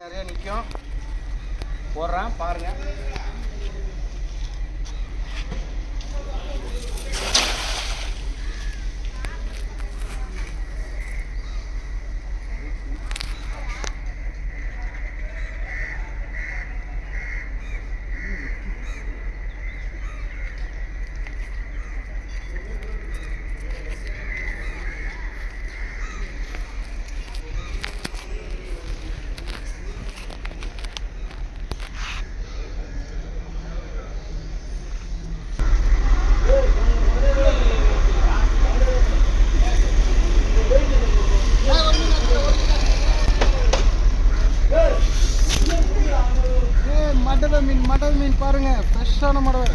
நிறைய நிற்கும் போடுறேன் பாருங்க. மடவை மீன் மடவை மீன் பாருங்க ஃப்ரெஷ்ஷான மடவை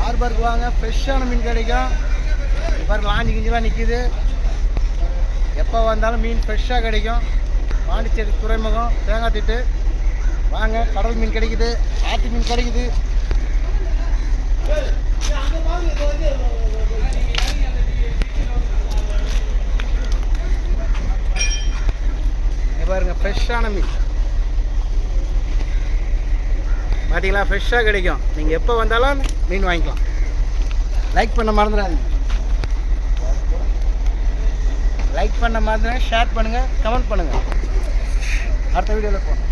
ஹார்பருக்கு வாங்க ஃப்ரெஷ்ஷான மீன் கிடைக்கும். பாருங்க லாஞ்சி கிஞ்சிலாம் நிற்கிது எப்போ வந்தாலும் மீன் ஃப்ரெஷ்ஷாக கிடைக்கும். பாண்டிச்சேரி துறைமுகம் தேங்காய் திட்டு. வாங்க கடல் மீன் கிடைக்குது ஆற்று மீன் கிடைக்குது. பாருங்கள் பாருங்க ஃப்ரெஷ்ஷான மீன் பார்த்தீங்களா ஃப்ரெஷ்ஷாக கிடைக்கும். நீங்கள் எப்போ வந்தாலும் மீன் வாங்கிக்கலாம். லைக் பண்ண மறந்துடாதீங்க. லைக் பண்ண மறந்துடுங்க ஷேர் பண்ணுங்கள் கமெண்ட் பண்ணுங்கள் அடுத்த வீடியோவில் போகணும்